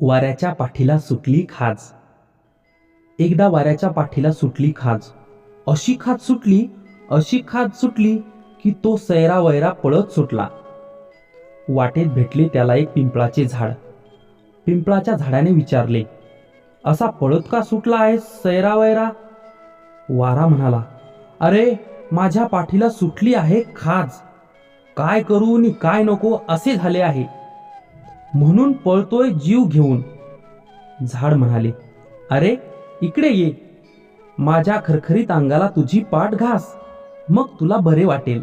वाऱ्याच्या पाठीला सुटली खाज. एकदा वाऱ्याच्या पाठीला सुटली खाज. अशी खाज सुटली अशी खाज सुटली की तो सैरा वैरा पळत सुटला. वाटेत भेटले त्याला एक पिंपळाचे झाड. पिंपळाच्या झाडाने विचारले असा पळत का सुटला आहे सैरा वैरा वारा म्हणाला अरे माझ्या पाठीला सुटली आहे खाज. काय करू नि काय नको असे झाले आहे. म्हणून पळतोय जीव घेऊन. झाड म्हणाले अरे इकडे ये. माझ्या खरखरीत अंगाला तुझी पाठ घास. मग तुला बरे वाटेल.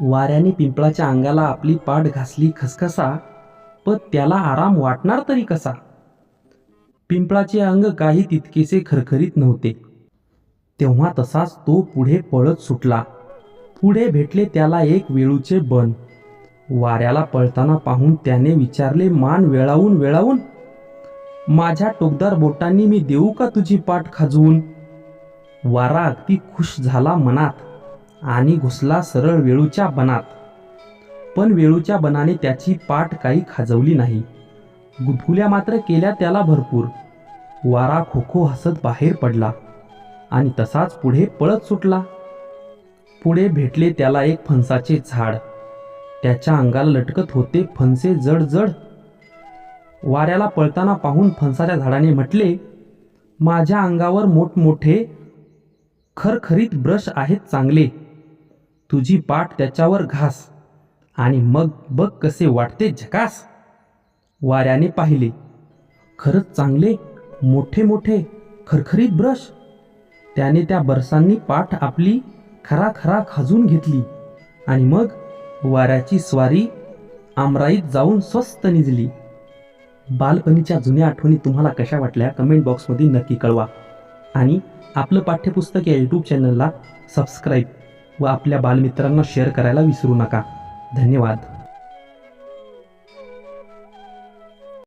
वाऱ्याने पिंपळाच्या अंगाला आपली पाठ घासली खसखसा पण त्याला आराम वाटणार तरी कसा? पिंपळाचे अंग काही तितकेसे खरखरीत नव्हते. तेव्हा तसाच तो पुढे पळत सुटला. पुढे भेटले त्याला एक वेळूचे बन. वाऱ्याला पळताना पाहून त्याने विचारले मान वेळावून वेळावून. माझ्या टोकदार बोटांनी मी देऊ का तुझी पाठ खाजवून? वारा अगदी खुश झाला मनात आणि घुसला सरळ वेळूच्या बनात. पण वेळूच्या बनाने त्याची पाठ काही खाजवली नाही. गुदगुल्या मात्र केल्या त्याला भरपूर. वारा खोखो हसत बाहेर पडला आणि तसाच पुढे पळत सुटला. पुढे भेटले त्याला एक फणसाचे झाड. त्याच्या अंगाला लटकत होते फणसे जड जड वाऱ्याला पळताना पाहून फणसाच्या झाडाने म्हटले माझ्या अंगावर मोठमोठे खरखरीत ब्रश आहेत चांगले. तुझी पाठ त्याच्यावर घास आणि मग बघ कसे वाटते झकास. वाऱ्याने पाहिले खरंच चांगले मोठे मोठे खरखरीत ब्रश. त्याने त्या बरसांनी पाठ आपली खरा खरा खाजून घेतली आणि मग वाऱ्याची स्वारी आमराईत जाऊन स्वस्त निजली. बालपणीच्या जुन्या आठवणी तुम्हाला कशा वाटल्या? कमेंट बॉक्समध्ये नक्की कळवा. आणि आपलं पाठ्यपुस्तक या यूट्यूब चॅनलला सबस्क्राईब व आपल्या बालमित्रांना शेअर करायला विसरू नका. धन्यवाद.